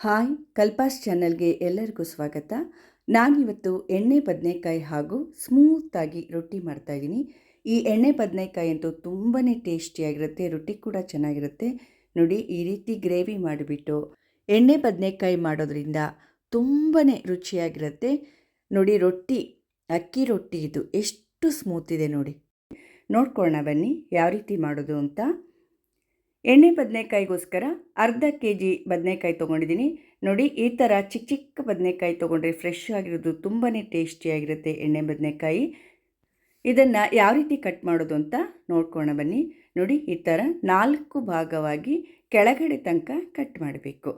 Hi ಕಲ್ಪಾಸ್ ಚಾನಲ್ಗೆ ಎಲ್ಲರಿಗೂ ಸ್ವಾಗತ. ನಾನಿವತ್ತು ಎಣ್ಣೆ ಬದನೆಕಾಯಿ ಹಾಗೂ ಸ್ಮೂತಾಗಿ ರೊಟ್ಟಿ ಮಾಡ್ತಾಯಿದ್ದೀನಿ ಈ ಎಣ್ಣೆ ಬದನೆಕಾಯಿ ಅಂತೂ ತುಂಬಾ ಟೇಸ್ಟಿಯಾಗಿರುತ್ತೆ, ರೊಟ್ಟಿ ಕೂಡ ಚೆನ್ನಾಗಿರುತ್ತೆ. ನೋಡಿ, ಈ ರೀತಿ ಗ್ರೇವಿ ಮಾಡಿಬಿಟ್ಟು ಎಣ್ಣೆ ಬದನೆಕಾಯಿ ಮಾಡೋದ್ರಿಂದ ತುಂಬಾ ರುಚಿಯಾಗಿರುತ್ತೆ. ನೋಡಿ, ರೊಟ್ಟಿ, ಅಕ್ಕಿ ರೊಟ್ಟಿ ಇದು ಎಷ್ಟು ಸ್ಮೂತ್ ಇದೆ ನೋಡಿ. ನೋಡ್ಕೊಳ್ಳೋಣ ಬನ್ನಿ, ಯಾವ ರೀತಿ ಮಾಡೋದು ಅಂತ. ಎಣ್ಣೆ ಬದನೆಕಾಯಿಗೋಸ್ಕರ ಅರ್ಧ ಕೆ ಜಿ ಬದನೆಕಾಯಿ ತೊಗೊಂಡಿದ್ದೀನಿ. ನೋಡಿ, ಈ ಥರ ಚಿಕ್ಕ ಚಿಕ್ಕ ಬದನೆಕಾಯಿ ತೊಗೊಂಡ್ರೆ ಫ್ರೆಶ್ ಆಗಿರೋದು ತುಂಬಾ ಟೇಸ್ಟಿಯಾಗಿರುತ್ತೆ ಎಣ್ಣೆ ಬದನೆಕಾಯಿ. ಇದನ್ನು ಯಾವ ರೀತಿ ಕಟ್ ಮಾಡೋದು ಅಂತ ನೋಡ್ಕೋಣ ಬನ್ನಿ. ನೋಡಿ, ಈ ಥರ ನಾಲ್ಕು ಭಾಗವಾಗಿ ಕೆಳಗಡೆ ತನಕ ಕಟ್ ಮಾಡಬೇಕು.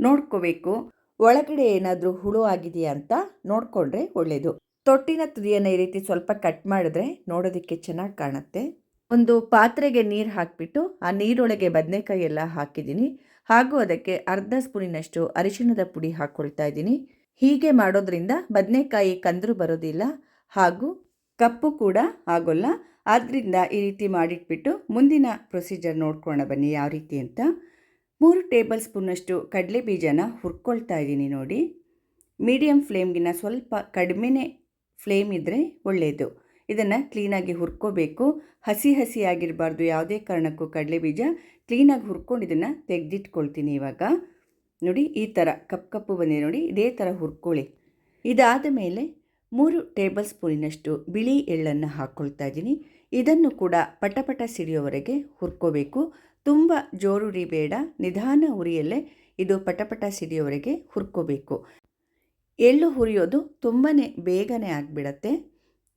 ನೋಡ್ಕೋಬೇಕು, ಒಳಗಡೆ ಏನಾದರೂ ಹುಳು ಆಗಿದೆಯಾ ಅಂತ ನೋಡಿಕೊಂಡ್ರೆ ಒಳ್ಳೆಯದು ತೊಟ್ಟಿನ ತುದಿಯನ್ನು ಈ ರೀತಿ ಸ್ವಲ್ಪ ಕಟ್ ಮಾಡಿದ್ರೆ ನೋಡೋದಕ್ಕೆ ಚೆನ್ನಾಗಿ ಕಾಣುತ್ತೆ. ಒಂದು ಪಾತ್ರೆಗೆ ನೀರು ಹಾಕಿಬಿಟ್ಟು ಆ ನೀರೊಳಗೆ ಬದನೆಕಾಯಿ ಎಲ್ಲ ಹಾಕಿದ್ದೀನಿ. ಹಾಗೂ ಅದಕ್ಕೆ ಅರ್ಧ ಸ್ಪೂನಿನಷ್ಟು ಅರಿಶಿಣದ ಪುಡಿ ಹಾಕ್ಕೊಳ್ತಾ ಇದ್ದೀನಿ. ಹೀಗೆ ಮಾಡೋದ್ರಿಂದ ಬದನೆಕಾಯಿ ಕಂದರು ಬರೋದಿಲ್ಲ ಹಾಗೂ ಕಪ್ಪು ಕೂಡ ಆಗೋಲ್ಲ. ಆದ್ದರಿಂದ ಈ ರೀತಿ ಮಾಡಿಟ್ಬಿಟ್ಟು ಮುಂದಿನ ಪ್ರೊಸೀಜರ್ ನೋಡ್ಕೊಳ್ಳೋಣ ಬನ್ನಿ ಯಾವ ರೀತಿ ಅಂತ. ಮೂರು ಟೇಬಲ್ ಸ್ಪೂನಷ್ಟು ಕಡಲೆ ಬೀಜನ ಹುರ್ಕೊಳ್ತಾ ಇದ್ದೀನಿ ನೋಡಿ. ಮೀಡಿಯಮ್ ಫ್ಲೇಮ್ಗಿನ್ನ ಸ್ವಲ್ಪ ಕಡಿಮೆನೇ ಫ್ಲೇಮ್ ಇದ್ದರೆ ಒಳ್ಳೆಯದು ಇದನ್ನು ಕ್ಲೀನಾಗಿ ಹುರ್ಕೋಬೇಕು. ಹಸಿ ಹಸಿ ಆಗಿರಬಾರ್ದು ಯಾವುದೇ ಕಾರಣಕ್ಕೂ ಕಡಲೆ ಬೀಜ. ಕ್ಲೀನಾಗಿ ಹುರ್ಕೊಂಡು ಇದನ್ನು ತೆಗೆದಿಟ್ಕೊಳ್ತೀನಿ ಇವಾಗ. ನೋಡಿ, ಈ ಥರ ಕಪ್ ಕಪ್ಪು ಬಂದಿದೆ ನೋಡಿ, ಇದೇ ಥರ ಹುರ್ಕೊಳ್ಳಿ. ಇದಾದ ಮೇಲೆ ಮೂರು ಟೇಬಲ್ ಸ್ಪೂನಿನಷ್ಟು ಬಿಳಿ ಎಳ್ಳನ್ನು ಹಾಕ್ಕೊಳ್ತಾ ಇದ್ದೀನಿ. ಇದನ್ನು ಕೂಡ ಪಟಪಟ ಸಿಡಿಯೋವರೆಗೆ ಹುರ್ಕೋಬೇಕು. ತುಂಬ ಜೋರುರಿ ಬೇಡ ನಿಧಾನ ಉರಿಯಲ್ಲೇ ಇದು ಪಟಪಟ ಸಿಡಿಯೋವರೆಗೆ ಹುರ್ಕೋಬೇಕು. ಎಳ್ಳು ಹುರಿಯೋದು ತುಂಬಾ ಬೇಗನೆ ಆಗಿಬಿಡತ್ತೆ.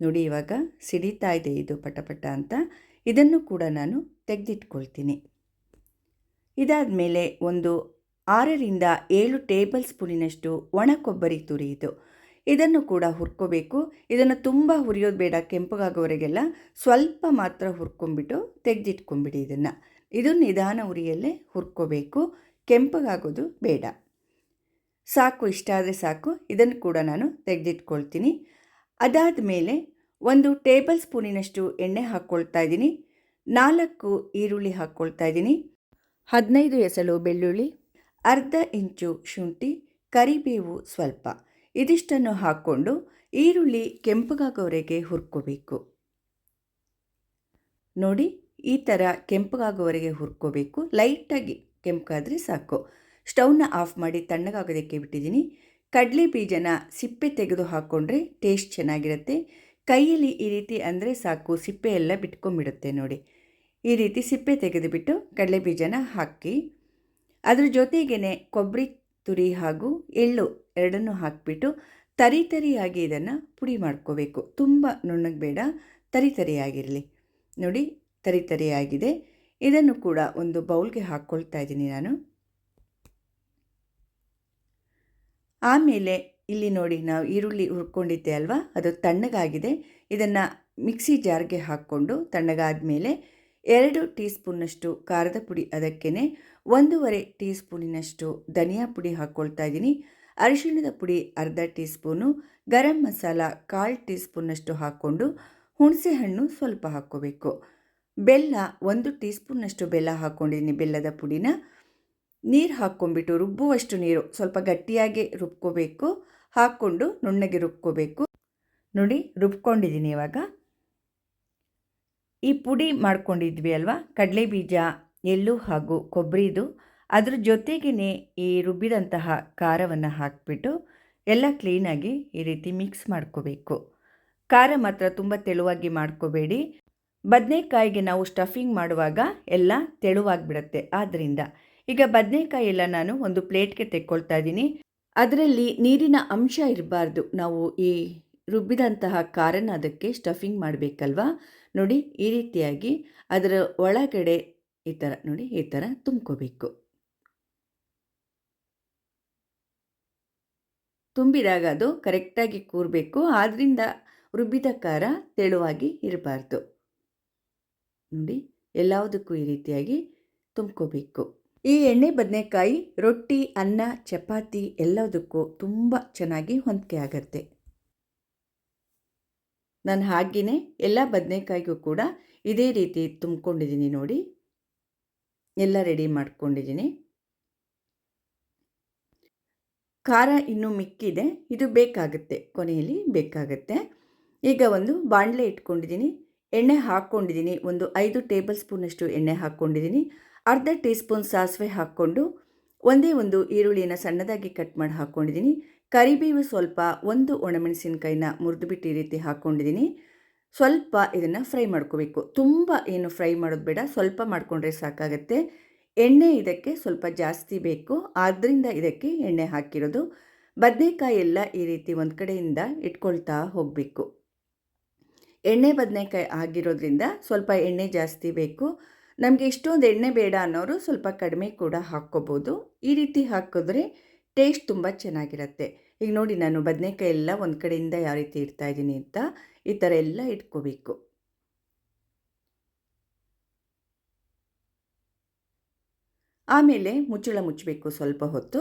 ನೋಡಿ ಇವಾಗ ಸಿಡಿತಾ ಇದೆ ಇದು ಪಟಪಟ ಅಂತ. ಇದನ್ನು ಕೂಡ ನಾನು ತೆಗೆದಿಟ್ಕೊಳ್ತೀನಿ. ಇದಾದ ಮೇಲೆ ಒಂದು ಆರರಿಂದ ಏಳು ಟೇಬಲ್ ಸ್ಪೂನಿನಷ್ಟು ಒಣ ಕೊಬ್ಬರಿ ತುರಿ ಇದು. ಇದನ್ನು ಕೂಡ ಹುರ್ಕೋಬೇಕು. ಇದನ್ನು ತುಂಬ ಹುರಿಯೋದು ಬೇಡ, ಕೆಂಪಗಾಗೋವರೆಗೆಲ್ಲ ಸ್ವಲ್ಪ ಮಾತ್ರ ಹುರ್ಕೊಂಬಿಟ್ಟು ತೆಗೆದಿಟ್ಕೊಂಬಿಡಿ ಇದನ್ನು. ಇದು ನಿಧಾನ ಉರಿಯಲ್ಲೇ ಹುರ್ಕೋಬೇಕು. ಕೆಂಪಗಾಗೋದು ಬೇಡ. ಸಾಕು, ಇಷ್ಟ ಆದರೆ ಸಾಕು. ಇದನ್ನು ಕೂಡ ನಾನು ತೆಗೆದಿಟ್ಕೊಳ್ತೀನಿ. ಅದಾದ ಮೇಲೆ ಒಂದು ಟೇಬಲ್ ಸ್ಪೂನಿನಷ್ಟು ಎಣ್ಣೆ ಹಾಕ್ಕೊಳ್ತಾ ಇದ್ದೀನಿ. ನಾಲ್ಕು ಈರುಳ್ಳಿ ಹಾಕ್ಕೊಳ್ತಾ ಇದ್ದೀನಿ. ಹದಿನೈದು ಎಸಳು ಬೆಳ್ಳುಳ್ಳಿ, ಅರ್ಧ ಇಂಚು ಶುಂಠಿ, ಕರಿಬೇವು ಸ್ವಲ್ಪ. ಇದಿಷ್ಟನ್ನು ಹಾಕ್ಕೊಂಡು ಈರುಳ್ಳಿ ಕೆಂಪಗಾಗೋವರೆಗೆ ಹುರ್ಕೋಬೇಕು. ನೋಡಿ, ಈ ಥರ ಕೆಂಪಗಾಗೋವರೆಗೆ ಹುರ್ಕೋಬೇಕು. ಲೈಟಾಗಿ ಕೆಂಪಗಾದರೆ ಸಾಕು. ಸ್ಟವ್ನ ಆಫ್ ಮಾಡಿ ತಣ್ಣಗಾಗೋದಕ್ಕೆ ಬಿಟ್ಟಿದ್ದೀನಿ. ಕಡಲೆ ಬೀಜನ ಸಿಪ್ಪೆ ತೆಗೆದು ಹಾಕ್ಕೊಂಡ್ರೆ ಟೇಸ್ಟ್ ಚೆನ್ನಾಗಿರುತ್ತೆ. ಕೈಯಲ್ಲಿ ಈ ರೀತಿ ಅಂದರೆ ಸಾಕು, ಸಿಪ್ಪೆ ಎಲ್ಲ ಬಿಟ್ಕೊಂಡ್ಬಿಡುತ್ತೆ ನೋಡಿ. ಈ ರೀತಿ ಸಿಪ್ಪೆ ತೆಗೆದುಬಿಟ್ಟು ಕಡಲೆ ಬೀಜನ ಹಾಕಿ, ಅದ್ರ ಜೊತೆಗೇ ಕೊಬ್ಬರಿ, ತುರಿ ಹಾಗೂ ಎಳ್ಳು ಎರಡನ್ನೂ ಹಾಕಿಬಿಟ್ಟು ತರಿ ತರಿಯಾಗಿ ಇದನ್ನು ಪುಡಿ ಮಾಡ್ಕೋಬೇಕು. ತುಂಬ ನುಣ್ಣಗೆ ಬೇಡ, ತರಿ ತರಿಯಾಗಿರಲಿ. ನೋಡಿ, ತರಿ ತರಿಯಾಗಿದೆ. ಇದನ್ನು ಕೂಡ ಒಂದು ಬೌಲ್ಗೆ ಹಾಕ್ಕೊಳ್ತಾ ಇದ್ದೀನಿ ನಾನು. ಆಮೇಲೆ ಇಲ್ಲಿ ನೋಡಿ ನಾವು ಈರುಳ್ಳಿ ಹುರ್ಕೊಂಡಿದ್ದೆ ಅಲ್ವಾ? ಅದು ತಣ್ಣಗಾಗಿದೆ. ಇದನ್ನು ಮಿಕ್ಸಿ ಜಾರ್ಗೆ ಹಾಕ್ಕೊಂಡು ತಣ್ಣಗಾದ ಮೇಲೆ ಎರಡು ಟೀ ಸ್ಪೂನ್ನಷ್ಟು ಖಾರದ ಪುಡಿ ಅದಕ್ಕೇ ಒಂದೂವರೆ ಟೀ ಸ್ಪೂನಿನಷ್ಟು ಧನಿಯಾ ಪುಡಿ ಹಾಕ್ಕೊಳ್ತಾ ಇದ್ದೀನಿ. ಅರಿಶಿಣದ ಪುಡಿ ಅರ್ಧ ಟೀ ಸ್ಪೂನು ಗರಂ ಮಸಾಲ ಕಾಲು ಟೀ ಸ್ಪೂನ್ನಷ್ಟು ಹಾಕ್ಕೊಂಡು ಹುಣಸೆ ಹಣ್ಣು ಸ್ವಲ್ಪ ಹಾಕ್ಕೋಬೇಕು. ಬೆಲ್ಲ ಒಂದು ಟೀ ಸ್ಪೂನ್ನಷ್ಟು ಬೆಲ್ಲ ಹಾಕ್ಕೊಂಡಿದ್ದೀನಿ ಬೆಲ್ಲದ ಪುಡಿನ. ನೀರು ಹಾಕ್ಕೊಂಬಿಟ್ಟು ರುಬ್ಬುವಷ್ಟು ನೀರು. ಸ್ವಲ್ಪ ಗಟ್ಟಿಯಾಗಿ ರುಬ್ಕೋಬೇಕು. ಹಾಕ್ಕೊಂಡು ನುಣ್ಣಗೆ ರುಬ್ಕೋಬೇಕು. ನೋಡಿ, ರುಬ್ಕೊಂಡಿದ್ದೀನಿ ಇವಾಗ. ಈ ಪುಡಿ ಮಾಡ್ಕೊಂಡಿದ್ವಿ ಅಲ್ವಾ? ಕಡಲೆ ಬೀಜ ಎಳ್ಳು ಹಾಗೂ ಕೊಬ್ಬರಿದು ಅದ್ರ ಜೊತೆಗೇ ಈ ರುಬ್ಬಿದಂತಹ ಖಾರವನ್ನು ಹಾಕಿಬಿಟ್ಟು ಎಲ್ಲ ಕ್ಲೀನಾಗಿ ಈ ರೀತಿ ಮಿಕ್ಸ್ ಮಾಡ್ಕೋಬೇಕು. ಖಾರ ಮಾತ್ರ ತುಂಬ ತೆಳುವಾಗಿ ಮಾಡ್ಕೋಬೇಡಿ. ಬದನೆಕಾಯಿಗೆ ನಾವು ಸ್ಟಫಿಂಗ್ ಮಾಡುವಾಗ ಎಲ್ಲ ತೆಳುವಾಗಿಬಿಡುತ್ತೆ. ಆದ್ದರಿಂದ ಈಗ ಬದನೆಕಾಯಿ ಎಲ್ಲ ನಾನು ಒಂದು ಪ್ಲೇಟ್ಗೆ ತೆಕ್ಕೊಳ್ತಾ ಇದ್ದೀನಿ. ಅದರಲ್ಲಿ ನೀರಿನ ಅಂಶ ಇರಬಾರ್ದು. ನಾವು ಈ ರುಬ್ಬಿದಂತಹ ಖಾರನ ಅದಕ್ಕೆ ಸ್ಟಫಿಂಗ್ ಮಾಡಬೇಕಲ್ವಾ? ನೋಡಿ, ಈ ರೀತಿಯಾಗಿ ಅದರ ಒಳಗಡೆ ಈ ಥರ, ನೋಡಿ, ಈ ಥರ ತುಂಬ್ಕೋಬೇಕು. ತುಂಬಿದಾಗ ಅದು ಕರೆಕ್ಟಾಗಿ ಕೂರಬೇಕು. ಆದ್ದರಿಂದ ರುಬ್ಬಿದ ಖಾರ ತೆಳುವಾಗಿ ಇರಬಾರ್ದು. ನೋಡಿ ಎಲ್ಲದಕ್ಕೂ ಈ ರೀತಿಯಾಗಿ ತುಂಬ್ಕೋಬೇಕು. ಈ ಎಣ್ಣೆ, ಬದನೆಕಾಯಿ, ರೊಟ್ಟಿ, ಅನ್ನ, ಚಪಾತಿ ಎಲ್ಲದಕ್ಕೂ ತುಂಬ ಚೆನ್ನಾಗಿ ಹೊಂದಿಕೆ ಆಗತ್ತೆ. ನಾನು ಹಾಗೆಯೇ ಎಲ್ಲ ಬದನೆಕಾಯಿಗೂ ಕೂಡ ಇದೇ ರೀತಿ ತುಂಬ್ಕೊಂಡಿದ್ದೀನಿ ನೋಡಿ. ಎಲ್ಲ ರೆಡಿ ಮಾಡ್ಕೊಂಡಿದ್ದೀನಿ. ಖಾರ ಇನ್ನೂ ಮಿಕ್ಕಿದೆ. ಇದು ಬೇಕಾಗುತ್ತೆ. ಕೊನೆಯಲ್ಲಿ ಬೇಕಾಗುತ್ತೆ. ಈಗ ಒಂದು ಬಾಣಲೆ ಇಟ್ಕೊಂಡಿದ್ದೀನಿ. ಎಣ್ಣೆ ಹಾಕ್ಕೊಂಡಿದ್ದೀನಿ ಒಂದು ಐದು ಟೇಬಲ್ ಸ್ಪೂನಷ್ಟು ಎಣ್ಣೆ ಹಾಕ್ಕೊಂಡಿದ್ದೀನಿ ಅರ್ಧ ಟೀ ಸ್ಪೂನ್ ಸಾಸಿವೆ ಹಾಕ್ಕೊಂಡು ಒಂದೇ ಒಂದು ಈರುಳ್ಳಿನ ಸಣ್ಣದಾಗಿ ಕಟ್ ಮಾಡಿ ಹಾಕ್ಕೊಂಡಿದ್ದೀನಿ. ಕರಿಬೇವು ಸ್ವಲ್ಪ ಒಂದು ಒಣಮೆಣಸಿನ್ಕಾಯಿನ ಮುರಿದುಬಿಟ್ಟು ಈ ರೀತಿ ಹಾಕ್ಕೊಂಡಿದ್ದೀನಿ. ಸ್ವಲ್ಪ ಇದನ್ನು ಫ್ರೈ ಮಾಡ್ಕೋಬೇಕು. ತುಂಬ ಏನು ಫ್ರೈ ಮಾಡೋದು ಬೇಡ, ಸ್ವಲ್ಪ ಮಾಡಿಕೊಂಡ್ರೆ ಸಾಕಾಗುತ್ತೆ. ಎಣ್ಣೆ ಇದಕ್ಕೆ ಸ್ವಲ್ಪ ಜಾಸ್ತಿ ಬೇಕು. ಆದ್ದರಿಂದ ಇದಕ್ಕೆ ಎಣ್ಣೆ ಹಾಕಿರೋದು. ಬದನೆಕಾಯಿ ಎಲ್ಲ ಈ ರೀತಿ ಒಂದು ಕಡೆಯಿಂದ ಇಟ್ಕೊಳ್ತಾ ಹೋಗಬೇಕು. ಎಣ್ಣೆ ಬದನೆಕಾಯಿ ಆಗಿರೋದ್ರಿಂದ ಸ್ವಲ್ಪ ಎಣ್ಣೆ ಜಾಸ್ತಿ ಬೇಕು. ನಮಗೆ ಇಷ್ಟೊಂದು ಎಣ್ಣೆ ಬೇಡ ಅನ್ನೋರು ಸ್ವಲ್ಪ ಕಡಿಮೆ ಕೂಡ ಹಾಕ್ಕೋಬೋದು. ಈ ರೀತಿ ಹಾಕಿದ್ರೆ ಟೇಸ್ಟ್ ತುಂಬ ಚೆನ್ನಾಗಿರುತ್ತೆ. ಈಗ ನೋಡಿ, ನಾನು ಬದನೆಕಾಯಿ ಎಲ್ಲ ಒಂದು ಕಡೆಯಿಂದ ಯಾವ ರೀತಿ ಇಡ್ತಾ ಇದ್ದೀನಿ ಅಂತ ಈ ಥರ ಎಲ್ಲ ಇಟ್ಕೋಬೇಕು. ಆಮೇಲೆ ಮುಚ್ಚಳ ಮುಚ್ಚಬೇಕು ಸ್ವಲ್ಪ ಹೊತ್ತು.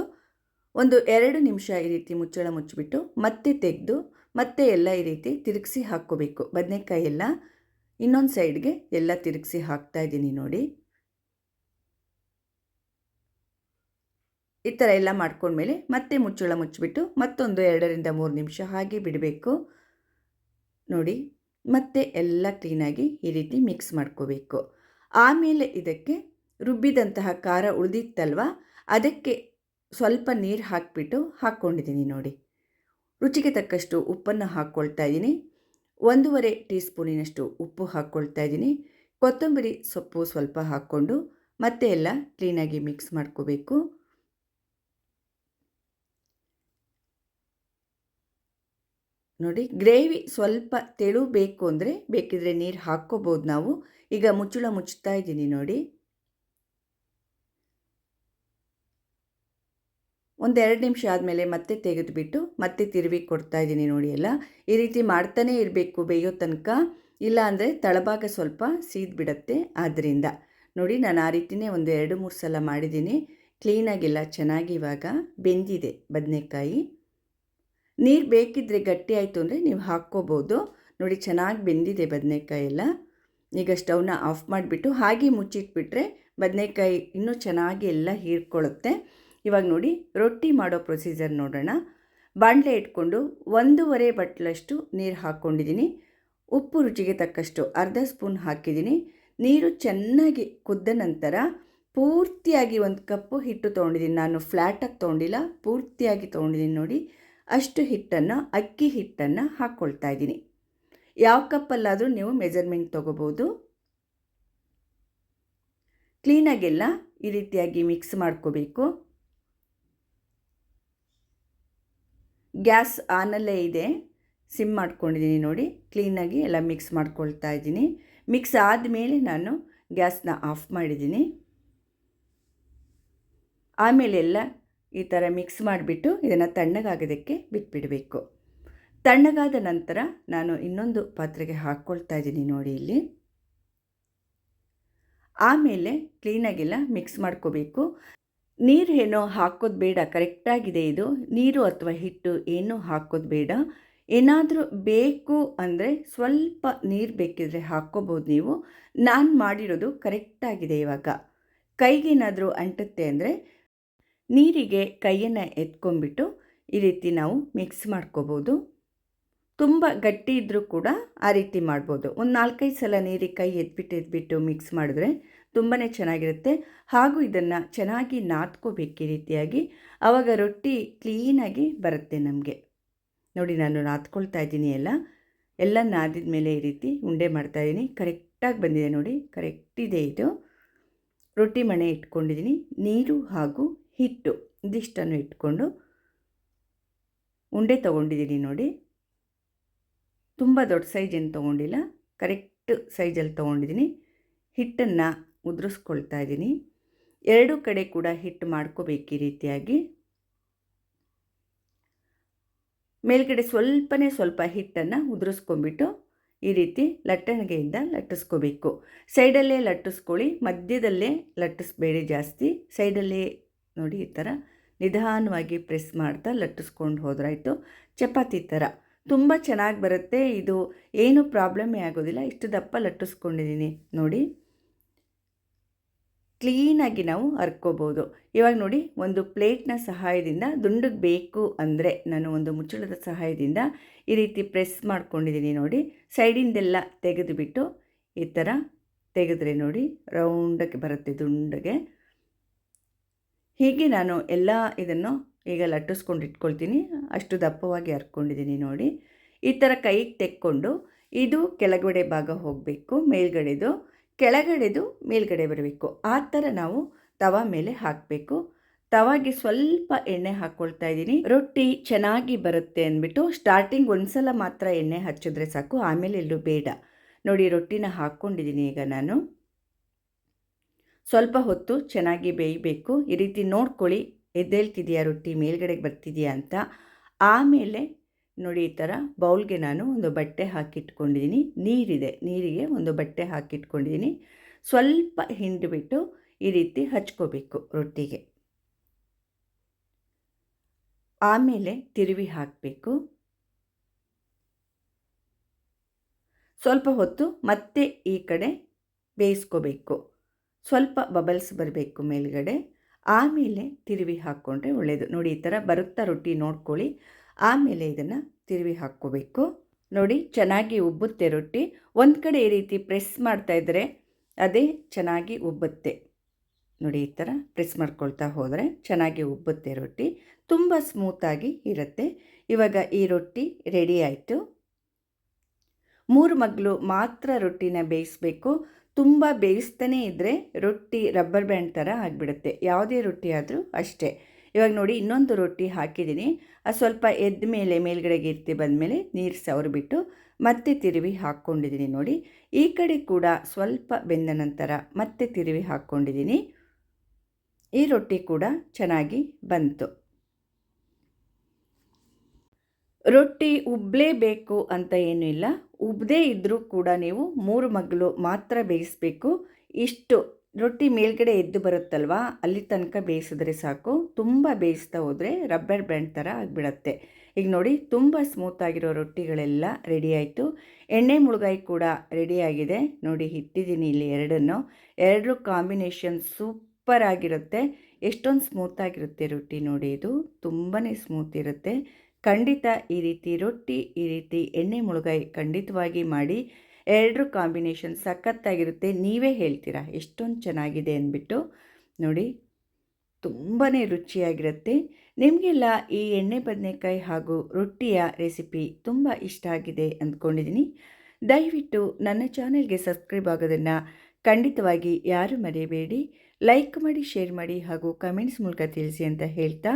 ಒಂದು ಎರಡು ನಿಮಿಷ ಈ ರೀತಿ ಮುಚ್ಚಳ ಮುಚ್ಚಿಬಿಟ್ಟು ಮತ್ತೆ ತೆಗೆದು ಮತ್ತೆ ಎಲ್ಲ ಈ ರೀತಿ ತಿರುಗಿಸಿ ಹಾಕ್ಕೋಬೇಕು. ಬದನೆಕಾಯಿ ಎಲ್ಲ ಇನ್ನೊಂದು ಸೈಡ್ಗೆ ಎಲ್ಲ ತಿರುಗಿಸಿ ಹಾಕ್ತಾ ಇದ್ದೀನಿ ನೋಡಿ. ಈ ಥರ ಎಲ್ಲ ಮಾಡ್ಕೊಂಡ್ಮೇಲೆ ಮತ್ತೆ ಮುಚ್ಚಳ ಮುಚ್ಚಿಬಿಟ್ಟು ಮತ್ತೊಂದು ಎರಡರಿಂದ ಮೂರು ನಿಮಿಷ ಹಾಗೆ ಬಿಡಬೇಕು. ನೋಡಿ, ಮತ್ತೆ ಎಲ್ಲ ಕ್ಲೀನಾಗಿ ಈ ರೀತಿ ಮಿಕ್ಸ್ ಮಾಡ್ಕೋಬೇಕು. ಆಮೇಲೆ ಇದಕ್ಕೆ ರುಬ್ಬಿದಂತಹ ಖಾರ ಉಳಿದಿತ್ತಲ್ವ, ಅದಕ್ಕೆ ಸ್ವಲ್ಪ ನೀರು ಹಾಕಿಬಿಟ್ಟು ಹಾಕ್ಕೊಂಡಿದ್ದೀನಿ ನೋಡಿ. ರುಚಿಗೆ ತಕ್ಕಷ್ಟು ಉಪ್ಪನ್ನು ಹಾಕ್ಕೊಳ್ತಾ ಇದ್ದೀನಿ. ಒಂದೂವರೆ ಟೀ ಸ್ಪೂನಿನಷ್ಟು ಉಪ್ಪು ಹಾಕ್ಕೊಳ್ತಾ ಇದ್ದೀನಿ. ಕೊತ್ತಂಬರಿ ಸೊಪ್ಪು ಸ್ವಲ್ಪ ಹಾಕ್ಕೊಂಡು ಮತ್ತೆ ಎಲ್ಲ ಕ್ಲೀನಾಗಿ ಮಿಕ್ಸ್ ಮಾಡ್ಕೋಬೇಕು. ನೋಡಿ, ಗ್ರೇವಿ ಸ್ವಲ್ಪ ತೆಳು ಬೇಕು ಅಂದರೆ ಬೇಕಿದ್ರೆ ನೀರು ಹಾಕ್ಕೋಬೋದು ನಾವು. ಈಗ ಮುಚ್ಚಳ ಮುಚ್ತಾ ಇದ್ದೀನಿ ನೋಡಿ. ಒಂದೆರಡು ನಿಮಿಷ ಆದಮೇಲೆ ಮತ್ತೆ ತೆಗೆದುಬಿಟ್ಟು ಮತ್ತೆ ತಿರುವಿ ಕೊಡ್ತಾ ಇದ್ದೀನಿ ನೋಡಿ ಎಲ್ಲ. ಈ ರೀತಿ ಮಾಡ್ತಾನೇ ಇರಬೇಕು ಬೇಯೋ ತನಕ. ಇಲ್ಲ ಅಂದರೆ ತಳಭಾಗ ಸ್ವಲ್ಪ ಬಿಡುತ್ತೆ ಆದ್ದರಿಂದ ನೋಡಿ ನಾನು ಆ ರೀತಿಯೇ ಒಂದು ಎರಡು ಮೂರು ಸಲ ಮಾಡಿದ್ದೀನಿ. ಕ್ಲೀನಾಗಿಲ್ಲ ಚೆನ್ನಾಗಿ ಇವಾಗ ಬೆಂದಿದೆ ಬದನೆಕಾಯಿ. ನೀರು ಬೇಕಿದ್ದರೆ ಗಟ್ಟಿ ಆಯಿತು ಅಂದರೆ ನೀವು ಹಾಕ್ಕೋಬೋದು. ನೋಡಿ ಚೆನ್ನಾಗಿ ಬೆಂದಿದೆ ಬದನೆಕಾಯಿ ಎಲ್ಲ. ಈಗ ಸ್ಟವ್ನ ಆಫ್ ಮಾಡಿಬಿಟ್ಟು ಹಾಗೆ ಮುಚ್ಚಿಟ್ಬಿಟ್ರೆ ಬದನೆಕಾಯಿ ಇನ್ನೂ ಚೆನ್ನಾಗಿ ಎಲ್ಲ ಹೀರ್ಕೊಳ್ಳುತ್ತೆ. ಇವಾಗ ನೋಡಿ, ರೊಟ್ಟಿ ಮಾಡೋ ಪ್ರೊಸೀಜರ್ ನೋಡೋಣ. ಬಾಣಲೆ ಇಟ್ಕೊಂಡು ಒಂದೂವರೆ ಬಟ್ಲಷ್ಟು ನೀರು ಹಾಕ್ಕೊಂಡಿದ್ದೀನಿ. ಉಪ್ಪು ರುಚಿಗೆ ತಕ್ಕಷ್ಟು ಅರ್ಧ ಸ್ಪೂನ್ ಹಾಕಿದ್ದೀನಿ. ನೀರು ಚೆನ್ನಾಗಿ ಕುದ್ದ ನಂತರ ಪೂರ್ತಿಯಾಗಿ ಒಂದು ಕಪ್ಪು ಹಿಟ್ಟು ತೊಗೊಂಡಿದ್ದೀನಿ. ನಾನು ಫ್ಲ್ಯಾಟಾಗಿ ತೊಗೊಂಡಿಲ್ಲ, ಪೂರ್ತಿಯಾಗಿ ತೊಗೊಂಡಿದ್ದೀನಿ ನೋಡಿ. ಅಷ್ಟು ಹಿಟ್ಟನ್ನು, ಅಕ್ಕಿ ಹಿಟ್ಟನ್ನು ಹಾಕ್ಕೊಳ್ತಾ ಇದ್ದೀನಿ. ಯಾವ ಕಪ್ಪಲ್ಲಾದರೂ ನೀವು ಮೆಜರ್ಮೆಂಟ್ ತೊಗೋಬೋದು. ಕ್ಲೀನಾಗೆಲ್ಲ ಈ ರೀತಿಯಾಗಿ ಮಿಕ್ಸ್ ಮಾಡ್ಕೋಬೇಕು. ಗ್ಯಾಸ್ ಆನಲ್ಲೇ ಇದೆ. ಸಿಮ್ ಮಾಡ್ಕೊಂಡಿದ್ದೀನಿ ನೋಡಿ. ಕ್ಲೀನಾಗಿ ಎಲ್ಲ ಮಿಕ್ಸ್ ಮಾಡ್ಕೊಳ್ತಾ ಇದ್ದೀನಿ. ಮಿಕ್ಸ್ ಆದಮೇಲೆ ನಾನು ಗ್ಯಾಸ್ನ ಆಫ್ ಮಾಡಿದ್ದೀನಿ. ಆಮೇಲೆ ಎಲ್ಲ ಈ ಥರ ಮಿಕ್ಸ್ ಮಾಡಿಬಿಟ್ಟು ಇದನ್ನು ತಣ್ಣಗಾಗೋದಕ್ಕೆ ಬಿಟ್ಬಿಡಬೇಕು. ತಣ್ಣಗಾದ ನಂತರ ನಾನು ಇನ್ನೊಂದು ಪಾತ್ರೆಗೆ ಹಾಕ್ಕೊಳ್ತಾ ಇದ್ದೀನಿ ನೋಡಿ ಇಲ್ಲಿ. ಆಮೇಲೆ ಕ್ಲೀನಾಗೆಲ್ಲ ಮಿಕ್ಸ್ ಮಾಡ್ಕೋಬೇಕು. ನೀರು ಏನೋ ಹಾಕೋದು ಬೇಡ ಕರೆಕ್ಟಾಗಿದೆ ಇದು. ನೀರು ಅಥವಾ ಹಿಟ್ಟು ಏನೂ ಹಾಕೋದು ಬೇಡ. ಏನಾದರೂ ಬೇಕು ಅಂದರೆ ಸ್ವಲ್ಪ ನೀರು ಬೇಕಿದ್ರೆ ಹಾಕ್ಕೋಬೋದು ನೀವು. ನಾನು ಮಾಡಿರೋದು ಕರೆಕ್ಟಾಗಿದೆ ಇವಾಗ. ಕೈಗೇನಾದರೂ ಅಂಟುತ್ತೆ ಅಂದರೆ ನೀರಿಗೆ ಕೈಯನ್ನು ಎತ್ಕೊಂಡ್ಬಿಟ್ಟು ಈ ರೀತಿ ನಾವು ಮಿಕ್ಸ್ ಮಾಡ್ಕೋಬೋದು. ತುಂಬ ಗಟ್ಟಿ ಇದ್ದರೂ ಕೂಡ ಆ ರೀತಿ ಮಾಡ್ಬೋದು. ಒಂದು ನಾಲ್ಕೈದು ಸಲ ನೀರಿಗೆ ಕೈ ಎದ್ಬಿಟ್ಟು ಎದ್ಬಿಟ್ಟು ಮಿಕ್ಸ್ ಮಾಡಿದ್ರೆ ತುಂಬಾ ಚೆನ್ನಾಗಿರುತ್ತೆ. ಹಾಗೂ ಇದನ್ನು ಚೆನ್ನಾಗಿ ನಾದ್ಕೋಬೇಕು ಈ ರೀತಿಯಾಗಿ. ಆವಾಗ ರೊಟ್ಟಿ ಕ್ಲೀನಾಗಿ ಬರುತ್ತೆ ನಮಗೆ. ನೋಡಿ ನಾನು ನಾದ್ಕೊಳ್ತಾ ಇದ್ದೀನಿ ಎಲ್ಲ. ಎಲ್ಲ ನಾದಿದ ಮೇಲೆ ಈ ರೀತಿ ಉಂಡೆ ಮಾಡ್ತಾಯಿದ್ದೀನಿ ಕರೆಕ್ಟಾಗಿ ಬಂದಿದೆ ನೋಡಿ. ಕರೆಕ್ಟ್ ಇದೆ ಇದು. ರೊಟ್ಟಿ ಮಣೆ ಇಟ್ಕೊಂಡಿದ್ದೀನಿ. ನೀರು ಹಾಗೂ ಹಿಟ್ಟು ಇದಿಷ್ಟನ್ನು ಇಟ್ಕೊಂಡು ಉಂಡೆ ತೊಗೊಂಡಿದ್ದೀನಿ ನೋಡಿ. ತುಂಬ ದೊಡ್ಡ ಸೈಜ್ ಏನು ತೊಗೊಂಡಿಲ್ಲ. ಕರೆಕ್ಟ್ ಸೈಜಲ್ಲಿ ತೊಗೊಂಡಿದ್ದೀನಿ. ಹಿಟ್ಟನ್ನು ಉದುರಿಸ್ಕೊಳ್ತಾ ಇದ್ದೀನಿ. ಎರಡೂ ಕಡೆ ಕೂಡ ಹಿಟ್ಟು ಮಾಡ್ಕೋಬೇಕು ಈ ರೀತಿಯಾಗಿ. ಮೇಲ್ಗಡೆ ಸ್ವಲ್ಪನೇ ಸ್ವಲ್ಪ ಹಿಟ್ಟನ್ನು ಉದುರಿಸ್ಕೊಂಬಿಟ್ಟು ಈ ರೀತಿ ಲಟ್ಟಣಿಗೆಯಿಂದ ಲಟ್ಟಿಸ್ಕೋಬೇಕು. ಸೈಡಲ್ಲೇ ಲಟ್ಟಿಸ್ಕೊಳ್ಳಿ, ಮಧ್ಯದಲ್ಲೇ ಲಟ್ಟಿಸ್ಬೇಡಿ ಜಾಸ್ತಿ. ಸೈಡಲ್ಲೇ ನೋಡಿ ಈ ಥರ ನಿಧಾನವಾಗಿ ಪ್ರೆಸ್ ಮಾಡ್ತಾ ಲಟ್ಟಿಸ್ಕೊಂಡು ಹೋದ್ರಾಯಿತು. ಚಪಾತಿ ಥರ. ತುಂಬ ಚೆನ್ನಾಗಿ ಬರುತ್ತೆ. ಇದು ಏನು ಪ್ರಾಬ್ಲಮ್ಮೇ ಆಗೋದಿಲ್ಲ. ಇಷ್ಟು ದಪ್ಪ ಲಟ್ಟಿಸ್ಕೊಂಡಿದ್ದೀನಿ ನೋಡಿ. ಕ್ಲೀನಾಗಿ ನಾವು ಹರ್ಕೋಬೋದು ಇವಾಗ ನೋಡಿ, ಒಂದು ಪ್ಲೇಟ್ನ ಸಹಾಯದಿಂದ ದುಂಡಗೆ ಬೇಕು ಅಂದರೆ ನಾನು ಒಂದು ಮುಚ್ಚಳದ ಸಹಾಯದಿಂದ ಈ ರೀತಿ ಪ್ರೆಸ್ ಮಾಡ್ಕೊಂಡಿದ್ದೀನಿ ನೋಡಿ. ಸೈಡಿಂದೆಲ್ಲ ತೆಗೆದುಬಿಟ್ಟು ಈ ಥರ ತೆಗೆದ್ರೆ ನೋಡಿ ರೌಂಡಕ್ಕೆ ಬರುತ್ತೆ ದುಂಡಗೆ. ಹೀಗೆ ನಾನು ಎಲ್ಲ ಇದನ್ನು ಈಗ ಲಟ್ಟಿಸ್ಕೊಂಡು ಇಟ್ಕೊಳ್ತೀನಿ. ಅಷ್ಟು ದಪ್ಪವಾಗಿ ಹರ್ಕೊಂಡಿದ್ದೀನಿ ನೋಡಿ. ಈ ಥರ ಕೈಗೆ ತೆಕ್ಕೊಂಡು ಇದು ಕೆಳಗಡೆ ಭಾಗ ಹೋಗಬೇಕು, ಮೇಲ್ಗಡೆದು. ಕೆಳಗಡೆದು ಮೇಲ್ಗಡೆ ಬರಬೇಕು. ಆ ಥರ ನಾವು ತವ ಮೇಲೆ ಹಾಕಬೇಕು. ತವಾಗೆ ಸ್ವಲ್ಪ ಎಣ್ಣೆ ಹಾಕ್ಕೊಳ್ತಾ ಇದ್ದೀನಿ. ರೊಟ್ಟಿ ಚೆನ್ನಾಗಿ ಬರುತ್ತೆ ಅಂದ್ಬಿಟ್ಟು ಸ್ಟಾರ್ಟಿಂಗ್ ಒಂದ್ಸಲ ಮಾತ್ರ ಎಣ್ಣೆ ಹಚ್ಚಿದ್ರೆ ಸಾಕು. ಆಮೇಲೆ ಎಲ್ಲೂ ಬೇಡ. ನೋಡಿ ರೊಟ್ಟಿನ ಹಾಕ್ಕೊಂಡಿದ್ದೀನಿ ಈಗ ನಾನು. ಸ್ವಲ್ಪ ಹೊತ್ತು ಚೆನ್ನಾಗಿ ಬೇಯಬೇಕು. ಈ ರೀತಿ ನೋಡ್ಕೊಳ್ಳಿ. ಎದ್ದೇಳ್ತಿದೆಯಾ ರೊಟ್ಟಿ? ಮೇಲ್ಗಡೆಗೆ ಬರ್ತಿದೆಯಾ ಅಂತ. ಆಮೇಲೆ ನೋಡಿ ಈ ಥರ ಬೌಲ್ಗೆ ನಾನು ಒಂದು ಬಟ್ಟೆ ಹಾಕಿಟ್ಕೊಂಡಿದ್ದೀನಿ. ನೀರಿದೆ, ನೀರಿಗೆ ಒಂದು ಬಟ್ಟೆ ಹಾಕಿಟ್ಕೊಂಡಿದ್ದೀನಿ. ಸ್ವಲ್ಪ ಹಿಂಡಿಬಿಟ್ಟು ಈ ರೀತಿ ಹಚ್ಕೋಬೇಕು ರೊಟ್ಟಿಗೆ. ಆಮೇಲೆ ತಿರುವಿ ಹಾಕಬೇಕು. ಸ್ವಲ್ಪ ಹೊತ್ತು ಮತ್ತೆ ಈ ಕಡೆ ಬೇಯಿಸ್ಕೋಬೇಕು. ಸ್ವಲ್ಪ ಬಬಲ್ಸ್ ಬರಬೇಕು ಮೇಲ್ಗಡೆ. ಆಮೇಲೆ ತಿರುವಿ ಹಾಕ್ಕೊಂಡ್ರೆ ಒಳ್ಳೆಯದು ನೋಡಿ ಈ ಥರ ಬರುತ್ತಾ ರೊಟ್ಟಿ ನೋಡ್ಕೊಳ್ಳಿ. ಆಮೇಲೆ ಇದನ್ನು ತಿರುವಿ ಹಾಕ್ಕೋಬೇಕು. ನೋಡಿ, ಚೆನ್ನಾಗಿ ಉಬ್ಬುತ್ತೆ ರೊಟ್ಟಿ. ಒಂದು ಕಡೆ ಈ ರೀತಿ ಪ್ರೆಸ್ ಮಾಡ್ತಾ ಇದ್ದರೆ ಅದೇ ಚೆನ್ನಾಗಿ ಉಬ್ಬುತ್ತೆ. ನೋಡಿ, ಈ ಥರ ಪ್ರೆಸ್ ಮಾಡ್ಕೊಳ್ತಾ ಹೋದರೆ ಚೆನ್ನಾಗಿ ಉಬ್ಬುತ್ತೆ ರೊಟ್ಟಿ. ತುಂಬ ಸ್ಮೂತಾಗಿ ಇರುತ್ತೆ. ಇವಾಗ ಈ ರೊಟ್ಟಿ ರೆಡಿ ಆಯಿತು. ಮೂರು ಮಗ್ಲು ಮಾತ್ರ ರೊಟ್ಟಿನ ಬೇಯಿಸಬೇಕು. ತುಂಬ ಬೇಯಿಸ್ತಾನೇ ಇದ್ದರೆ ರೊಟ್ಟಿ ರಬ್ಬರ್ ಬ್ಯಾಂಡ್ ಥರ ಆಗಿಬಿಡುತ್ತೆ. ಯಾವುದೇ ರೊಟ್ಟಿ ಆದರೂ ಅಷ್ಟೇ. ಇವಾಗ ನೋಡಿ ಇನ್ನೊಂದು ರೊಟ್ಟಿ ಹಾಕಿದ್ದೀನಿ. ಅದು ಸ್ವಲ್ಪ ಎದ್ದ ಮೇಲೆ, ಮೇಲ್ಗಡೆಗೆ ಇರ್ತಿ ಬಂದಮೇಲೆ ನೀರು ಸವರಿಬಿಟ್ಟು ಮತ್ತೆ ತಿರುವಿ ಹಾಕ್ಕೊಂಡಿದ್ದೀನಿ ನೋಡಿ. ಈ ಕಡೆ ಕೂಡ ಸ್ವಲ್ಪ ಬೆಂದ ನಂತರ ಮತ್ತೆ ತಿರುವಿ ಹಾಕ್ಕೊಂಡಿದ್ದೀನಿ. ಈ ರೊಟ್ಟಿ ಕೂಡ ಚೆನ್ನಾಗಿ ಬಂತು. ರೊಟ್ಟಿ ಉಬ್ಬಲೇಬೇಕು ಅಂತ ಏನೂ ಇಲ್ಲ. ಉಬ್ಬದೇ ಇದ್ದರೂ ಕೂಡ ನೀವು ಮೂರು ಮಗ್ಲು ಮಾತ್ರ ಬೇಯಿಸಬೇಕು. ಇಷ್ಟು ರೊಟ್ಟಿ ಮೇಲ್ಗಡೆ ಎದ್ದು ಬರುತ್ತಲ್ವಾ, ಅಲ್ಲಿ ತನಕ ಬೇಯಿಸಿದ್ರೆ ಸಾಕು. ತುಂಬ ಬೇಯಿಸ್ತಾ ಹೋದರೆ ರಬ್ಬರ್ ಬ್ಯಾಂಡ್ ಥರ ಆಗಿಬಿಡತ್ತೆ. ಈಗ ನೋಡಿ, ತುಂಬ ಸ್ಮೂತಾಗಿರೋ ರೊಟ್ಟಿಗಳೆಲ್ಲ ರೆಡಿ ಆಯಿತು. ಎಣ್ಣೆ ಮುಳುಗಾಯಿ ಕೂಡ ರೆಡಿಯಾಗಿದೆ ನೋಡಿ, ಇಟ್ಟಿದ್ದೀನಿ ಇಲ್ಲಿ ಎರಡನ್ನು. ಎರಡರ ಕಾಂಬಿನೇಷನ್ ಸೂಪರ್ ಆಗಿರುತ್ತೆ. ಎಷ್ಟೊಂದು ಸ್ಮೂತಾಗಿರುತ್ತೆ ರೊಟ್ಟಿ ನೋಡಿ ಇದು. ತುಂಬಾ ಸ್ಮೂತ್ ಇರುತ್ತೆ. ಖಂಡಿತ ಈ ರೀತಿ ರೊಟ್ಟಿ, ಈ ರೀತಿ ಎಣ್ಣೆ ಮುಳುಗಾಯಿ ಖಂಡಿತವಾಗಿ ಮಾಡಿ. ಎರಡರ ಕಾಂಬಿನೇಷನ್ ಸಖತ್ತಾಗಿರುತ್ತೆ. ನೀವೇ ಹೇಳ್ತೀರಾ? ಎಷ್ಟೊಂದು ಚೆನ್ನಾಗಿದೆ ಅಂದ್ಬಿಟ್ಟು. ನೋಡಿ ತುಂಬಾ ರುಚಿಯಾಗಿರುತ್ತೆ. ನಿಮಗೆಲ್ಲ ಈ ಎಣ್ಣೆ ಬದನೆಕಾಯಿ ಹಾಗೂ ರೊಟ್ಟಿಯ ರೆಸಿಪಿ ತುಂಬ ಇಷ್ಟ ಆಗಿದೆ ಅಂದ್ಕೊಂಡಿದ್ದೀನಿ ದಯವಿಟ್ಟು ನನ್ನ ಚಾನೆಲ್ಗೆ ಸಬ್ಸ್ಕ್ರೈಬ್ ಆಗೋದನ್ನು ಖಂಡಿತವಾಗಿ ಯಾರು ಮರೆಯಬೇಡಿ ಲೈಕ್ ಮಾಡಿ, ಶೇರ್ ಮಾಡಿ ಹಾಗೂ ಕಮೆಂಟ್ಸ್ ಮೂಲಕ ತಿಳಿಸಿ ಅಂತ ಹೇಳ್ತಾ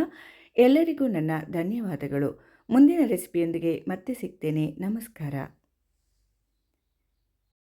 ಎಲ್ಲರಿಗೂ ನನ್ನ ಧನ್ಯವಾದಗಳು. ಮುಂದಿನ ರೆಸಿಪಿಯೊಂದಿಗೆ ಮತ್ತೆ ಸಿಗ್ತೇನೆ. ನಮಸ್ಕಾರ.